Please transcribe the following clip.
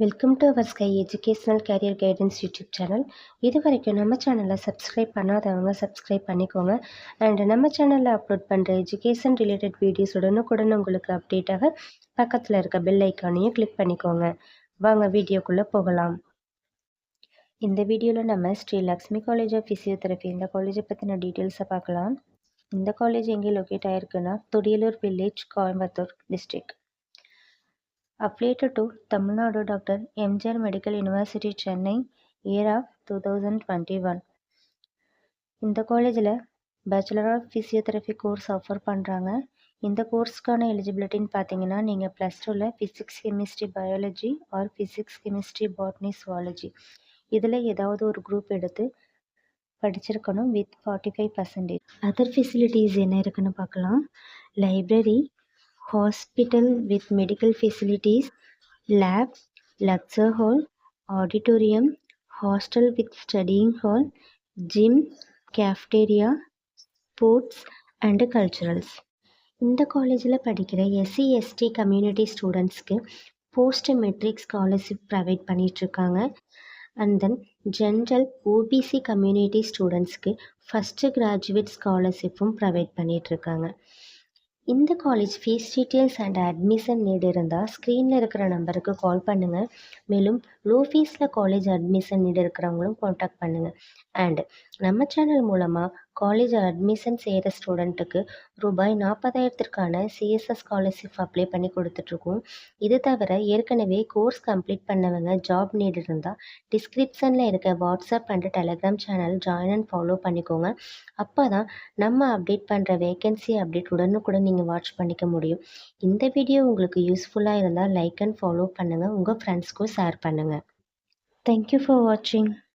Welcome to our sky educational career guidance YouTube channel இது வரைக்கும் நம்ம சேனலை சப்ஸ்கிரைப் பண்ணாதவங்க சப்ஸ்கிரைப் பண்ணிக்கோங்க. அண்ட் நம்ம சேனலில் அப்லோட் பண்ணுற எஜுகேஷன் ரிலேட்டட் வீடியோஸ் உடனுக்குடன் உங்களுக்கு அப்டேட்டாக பக்கத்தில் இருக்க பெல் ஐக்கானையும் கிளிக் பண்ணிக்கோங்க. வாங்க வீடியோக்குள்ளே போகலாம். இந்த வீடியோவில் நம்ம Sri Lakshmi college of physiotherapy இந்த காலேஜை பற்றின டீட்டெயில்ஸை பார்க்கலாம். இந்த காலேஜ் எங்கே locate ஆகிருக்குன்னா Thudiyalur village Coimbatore district affiliated to Tamil Nadu Dr. MGR Medical University Chennai year of 2021 இந்த காலேஜில் bachelor of physiotherapy course offer பண்ணுறாங்க இந்த கோர்ஸ்க்கான எலிஜிபிலிட்டின்னு பார்த்தீங்கன்னா நீங்கள் ப்ளஸ் டூவில் physics chemistry biology or physics chemistry botany zoology இதில் ஏதாவது ஒரு குரூப் எடுத்து படிச்சிருக்கணும் with forty five percentage other facilities என்ன இருக்குன்னு பார்க்கலாம் library hospital with medical facilities, lab, lecture hall, auditorium, hostel with studying hall, gym, cafeteria, sports and culturals. இந்த காலேஜில் படிக்கிற எஸ்சி எஸ்டி கம்யூனிட்டி ஸ்டூடெண்ட்ஸ்க்கு போஸ்ட் மெட்ரிக் ஸ்காலர்ஷிப் ப்ரொவைட் பண்ணிகிட்ருக்காங்க and then general OBC community ஸ்டூடெண்ட்ஸ்க்கு first graduate ஸ்காலர்ஷிப்பும் provide பண்ணிகிட்ருக்காங்க இந்த college fees details and admission need இருந்தால் ஸ்க்ரீனில் இருக்கிற நம்பருக்கு கால் பண்ணுங்கள் மேலும் லோ ஃபீஸில் காலேஜ் அட்மிஷன் நீட் இருக்கிறவங்களும் காண்டாக்ட் பண்ணுங்கள் அண்ட் நம்ம சேனல் மூலமாக காலேஜ் அட்மிஷன் செய்கிற ஸ்டூடெண்ட்டுக்கு ரூபாய் நாற்பதாயிரத்திற்கான சிஎஸ்எஸ் ஸ்காலர்ஷிப் அப்ளை பண்ணி கொடுத்துட்ருக்கோம். இது தவிர ஏற்கனவே கோர்ஸ் கம்ப்ளீட் பண்ணவங்க ஜாப் நீட் இருந்தால் டிஸ்கிரிப்ஷனில் இருக்க WhatsApp and Telegram channel join and follow பண்ணிக்கோங்க. அப்போ தான் நம்ம அப்டேட் பண்ணுற வேகன்சி அப்டேட் உடனுக்குடன் நீங்கள் வாட்ச் பண்ணிக்க முடியும். இந்த வீடியோ உங்களுக்கு யூஸ்ஃபுல்லாக இருந்தால் லைக் அண்ட் ஃபாலோ பண்ணுங்கள் உங்கள் ஃப்ரெண்ட்ஸ்க்கும் ஷேர் பண்ணுங்கள் தேங்க்யூ ஃபார் வாட்சிங்